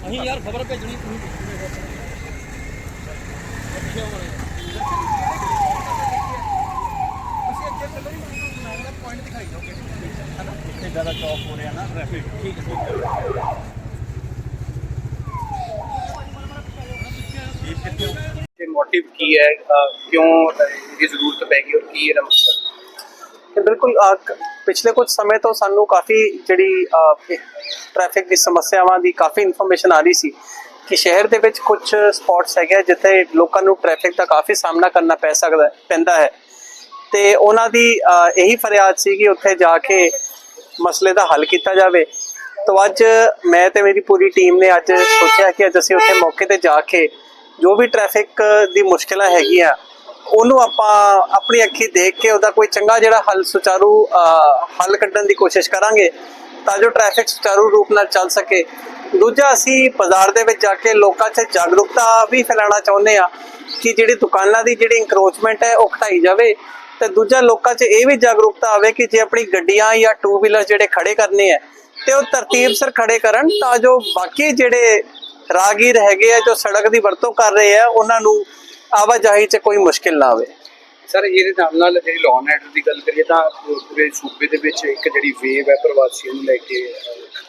ਅਸੀਂ ਯਾਰ ਖਬਰ ਭੇਜਣੀ ਤੁਸੀਂ ਅੱਗੇ ਚੱਲੋ ਜੀ ਮੈਨੂੰ ਦਾ ਪੁਆਇੰਟ ਦਿਖਾਈ ਦਿਓਗੇ ਹਨਾ ਇੱਥੇ ਜ਼ਿਆਦਾ ਚੌਕ ਹੋ ਰਿਹਾ ਨਾ ਟ੍ਰੈਫਿਕ ਠੀਕ ਹੈ ਠੀਕ ਹੈ ਜੀਪ ਕਿੱਥੇ ਹੋ? ਇਹ ਮੋਟਿਵ ਕੀ ਹੈ ਅਹ ਕਿਉਂ ਤੇ ਬਿਲਕੁਲ ਪਿਛਲੇ ਕੁਝ ਸਮੇਂ ਤੋਂ ਸਾਨੂੰ ਕਾਫੀ ਜਿਹੜੀ ਟ੍ਰੈਫਿਕ ਦੀ ਸਮੱਸਿਆਵਾਂ ਦੀ ਕਾਫੀ ਇਨਫੋਰਮੇਸ਼ਨ ਆ ਰਹੀ ਸੀ ਕਿ ਸ਼ਹਿਰ ਦੇ ਵਿੱਚ ਕੁਝ ਸਪੌਟਸ ਹੈਗੇ ਆ ਜਿੱਥੇ ਲੋਕਾਂ ਨੂੰ ਟ੍ਰੈਫਿਕ ਦਾ ਕਾਫੀ ਸਾਹਮਣਾ ਕਰਨਾ ਪੈ ਸਕਦਾ, ਪੈਂਦਾ ਹੈ। ਤੇ ਉਹਨਾਂ ਦੀ ਇਹੀ ਫਰਿਆਦ ਸੀ ਕਿ ਉੱਥੇ ਜਾ ਕੇ ਮਸਲੇ ਦਾ ਹੱਲ ਕੀਤਾ ਜਾਵੇ। ਤਾਂ ਅੱਜ ਮੈਂ ਤੇ ਮੇਰੀ ਪੂਰੀ ਟੀਮ ਨੇ ਅੱਜ ਸੋਚਿਆ ਕਿ ਅੱਜ ਅਸੀਂ ਉੱਥੇ ਮੌਕੇ ਤੇ ਜਾ ਕੇ ਜੋ ਵੀ ਟ੍ਰੈਫਿਕ ਦੀ ਮੁਸ਼ਕਲਾਂ ਹੈਗੀਆਂ ਉਹਨੂੰ ਆਪਾਂ ਆਪਣੀ ਅੱਖੀ ਦੇਖ ਕੇ ਉਹਦਾ ਕੋਈ ਚੰਗਾ ਜਿਹੜਾ ਹੱਲ ਸੁਚਾਰੂ ਹੱਲ ਕੱਢਣ ਦੀ ਕੋਸ਼ਿਸ਼ ਕਰਾਂਗੇ, ਤਾਂ ਜੋ ਟ੍ਰੈਫਿਕ ਸੁਚਾਰੂ ਰੂਪ ਨਾਲ ਚੱਲ ਸਕੇ। ਦੂਜਾ, ਅਸੀਂ ਬਾਜ਼ਾਰ ਦੇ ਵਿੱਚ ਜਾ ਕੇ ਲੋਕਾਂ 'ਚ ਜਾਗਰੂਕਤਾ ਵੀ ਫੈਲਾਉਣਾ ਚਾਹੁੰਦੇ ਆ ਕਿ ਜਿਹੜੀ ਦੁਕਾਨਾਂ ਦੀ ਜਿਹੜੀ ਇਨਕਰੋਚਮੈਂਟ ਹੈ ਉਹ ਘਟਾਈ ਜਾਵੇ। ਤੇ ਦੂਜਾ, ਲੋਕਾਂ 'ਚ ਇਹ ਵੀ ਜਾਗਰੂਕਤਾ ਆਵੇ ਕਿ ਜੇ ਆਪਣੀ ਗੱਡੀਆਂ ਜਾਂ ਟੂ ਵੀਲਰ ਜਿਹੜੇ ਖੜੇ ਕਰਨੇ ਆ ਤੇ ਉਹ ਤਰਤੀਬ ਸਰ ਖੜੇ ਕਰਨ ਤਾਂ ਜੋ ਬਾਕੀ ਜਿਹੜੇ ਰਾਗੀਰ ਹੈਗੇ ਆ, ਜੋ ਸੜਕ ਦੀ ਵਰਤੋਂ ਕਰ ਰਹੇ ਆ, ਉਹਨਾਂ ਨੂੰ ਆਵਾਜਾਈ 'ਚ ਕੋਈ ਮੁਸ਼ਕਿਲ ਨਾ ਆਵੇ। ਸਰ ਇਹਦੇ ਨਾਲ ਨਾਲ ਜਿਹੜੀ ਐਂਡ ਆਰਡਰ ਦੀ ਗੱਲ ਕਰੀਏ ਤਾਂ ਪੂਰੇ ਸੂਬੇ ਦੇ ਵਿੱਚ ਇੱਕ ਜਿਹੜੀ ਵੇਵ ਹੈ ਪ੍ਰਵਾਸੀਆਂ ਨੂੰ ਲੈ ਕੇ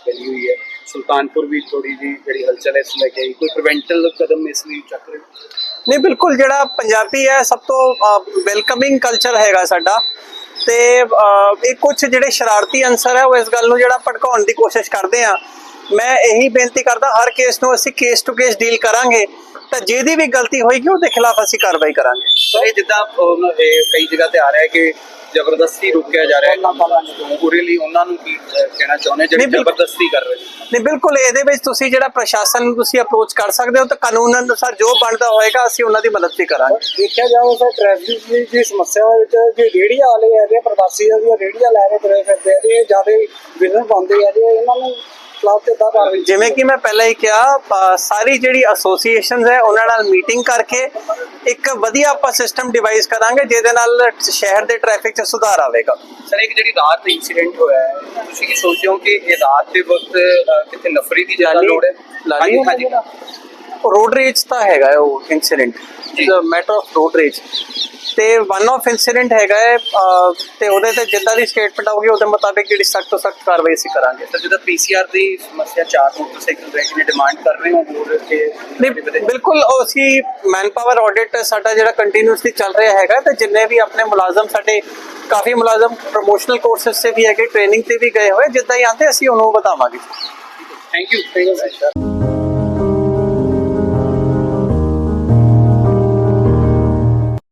ਬਣੀ ਹੋਈ ਹੈ। ਸੁਲਤਾਨਪੁਰ ਵੀ ਥੋੜੀ ਜੀ ਜਿਹੜੀ ਹਲਚਲ ਇਸ ਲੈ ਕੇ। ਕੋਈ ਪ੍ਰੀਵੈਂਟਲ ਕਦਮ ਇਸ ਲਈ ਚੱਕ ਰਹੇ? ਨਹੀਂ ਬਿਲਕੁਲ ਜਿਹੜਾ ਪੰਜਾਬੀ ਹੈ ਸਭ ਤੋਂ ਵੈਲਕਮਿੰਗ ਕਲਚਰ ਹੈਗਾ ਸਾਡਾ। ਤੇ ਇਹ ਕੁਝ ਜਿਹੜੇ ਸ਼ਰਾਰਤੀ ਅੰਸਰ ਹੈ ਉਹ ਇਸ ਗੱਲ ਨੂੰ ਜਿਹੜਾ ਭੜਕਾਉਣ ਦੀ ਕੋਸ਼ਿਸ਼ ਕਰਦੇ ਆ। ਮੈਂ ਇਹੀ ਬੇਨਤੀ ਕਰਦਾ ਹਰ ਕੇਸ ਨੂੰ ਅਸੀਂ ਕੇਸ ਟੂ ਕੇਸ ਡੀਲ ਕਰਾਂਗੇ। ਤਾਂ ਜਿਹਦੀ ਵੀ ਗਲਤੀ ਹੋਏਗੀ ਉਹਦੇ ਖਿਲਾਫ ਅਸੀਂ ਕਾਰਵਾਈ ਕਰਾਂਗੇ। ਸਰ ਇਹ ਜਿੱਦਾਂ ਕਈ ਜਗ੍ਹਾ ਤੇ ਆ ਰਿਹਾ ਹੈ ਕਿ ਜ਼ਬਰਦਸਤੀ ਰੋਕਿਆ ਜਾ ਰਿਹਾ ਹੈ। ਕੰਮ ਪੂਰੇ ਲਈ ਉਹਨਾਂ ਨੂੰ ਕੀ ਕਹਿਣਾ ਚਾਹੁੰਦੇ ਜਿਹੜੇ। ਜ਼ਬਰਦਸਤੀ ਕਰ ਰਹੇ ਨੇ? ਨਹੀਂ ਬਿਲਕੁਲ ਇਹਦੇ ਵਿੱਚ ਤੁਸੀਂ ਜਿਹੜਾ ਪ੍ਰਸ਼ਾਸਨ ਨੂੰ ਤੁਸੀਂ ਅਪਰੋਚ ਕਰ ਸਕਦੇ ਹੋ ਤਾਂ ਕਾਨੂੰਨ ਅਨੁਸਾਰ ਜੋ ਬਣਦਾ ਹੋਏਗਾ ਅਸੀਂ ਉਹਨਾਂ ਦੀ ਮਦਦ ਵੀ ਕਰਾਂਗੇ। ਦੇਖਿਆ ਜਾਵੇ ਤਾਂ ਟ੍ਰੈਫਿਕ ਦੀ ਦੀ ਸਮੱਸਿਆ ਵਿੱਚ ਜੇ ਰੇੜੀਆਂ ਵਾਲੇ ਆ, ਪ੍ਰਵਾਸੀ ਦੀਆਂ ਰੇੜੀਆਂ ਲੈ ਕੇ ਤੁਰੇ ਫਿਰਦੇ ਆ ਤੇ ਇਹ ਜ਼ਿਆਦਾ ਵਿਲਨ ਪਾਉਂਦੇ ਆ ਜੇ ਇਹਨਾਂ ਨੂੰ ਖਿਲਾਫ ਕਾਰਵਾਈ ਜਿਵੇਂ ਕਿ ਮੈਂ ਪਹਿਲਾਂ ਹੀ ਕਿਹਾ ਅ, ਸਾਰੀ ਜਿਹੜੀ ਐਸੋਸੀਏਸ਼ਨਸ ਹੈ ਉਹਨਾਂ ਨਾਲ ਮੀਟਿੰਗ ਕਰਕੇ ਇੱਕ ਵਧੀਆ ਆਪਾਂ ਸਿਸਟਮ ਡਿਵਾਈਸ ਕਰਾਂਗੇ ਜਿਹਦੇ ਨਾਲ ਸ਼ਹਿਰ ਦੇ ਟ੍ਰੈਫਿਕ 'ਚ ਸੁਧਾਰ ਆਵੇਗਾ। ਸਰ ਇੱਕ ਜਿਹੜੀ ਰਾਤ ਇੰਸੀਡੈਂਟ ਹੋਇਆ ਹੈ ਤੁਸੀਂ ਕੀ ਸੋਚਦੇ ਹੋ ਕਿ ਇਹ ਰਾਤ ਦੇ ਵਕਤ ਕਿਤੇ ਨਫਰੀ ਦੀ ਜ਼ਿਆਦਾ ਲਾਲੀ- ਲੋੜ ਹੈ? ਲਾਲੀ ਹਾਂਜੀ ਹਾਂਜੀ। ਰੋਡ ਰੇਜ ਤਾਂ ਹੈਗਾ ਹੈ ਉਹ ਇਨਸੀਡੈਂਟ ਜੀ। It's a matter of road rage ਤੇ ਵਨ ਆਫ ਇਨਸੀਡੈਂਟ ਹੈਗਾ ਹੈ ਤੇ ਉਹਦੇ ਤੇ ਜਿੱਦਾਂ ਦੀ ਸਟੇਟਮੈਂਟ ਆਊਗੀ ਉਹਦੇ ਮੁਤਾਬਿਕ ਜਿਹੜੀ ਸਖਤ ਤੋਂ ਸਖਤ ਕਾਰਵਾਈ ਅਸੀਂ ਕਰਾਂਗੇ। ਸਰ ਜਿਹਦਾ ਪੀਸੀਆਰ ਦੀ ਸਮੱਸਿਆ ਚਾਰ ਮੋਟਰਸਾਈਕਲ ਰੈਕ ਨੇ ਡਿਮਾਂਡ ਕਰ ਰਹੇ ਹੋ ਹੋਰ ਕਿ ਨਹੀਂ ਬਿਲਕੁਲ ਉਹ ਅਸੀਂ ਮੈਨ ਪਾਵਰ ਆਡਿਟ ਸਾਡਾ ਜਿਹੜਾ ਕੰਟੀਨਿਊਸਲੀ ਚੱਲ ਰਿਹਾ ਹੈਗਾ ਤੇ ਜਿੰਨੇ ਵੀ ਆਪਣੇ ਮੁਲਾਜ਼ਮ ਸਾਡੇ ਕਾਫੀ ਮੁਲਾਜ਼ਮ ਪ੍ਰੋਮੋਸ਼ਨਲ ਕੋਰਸਸ ਤੇ ਵੀ ਹੈਗੇ ਟ੍ਰੇਨਿੰਗ ਤੇ ਵੀ ਗਏ ਹੋਏ ਜਿੱਦਾਂ ਹੀ ਆਂਦੇ ਅਸੀਂ ਉਹਨੂੰ ਬਤਾਵਾਂਗੇ thank you thank you sir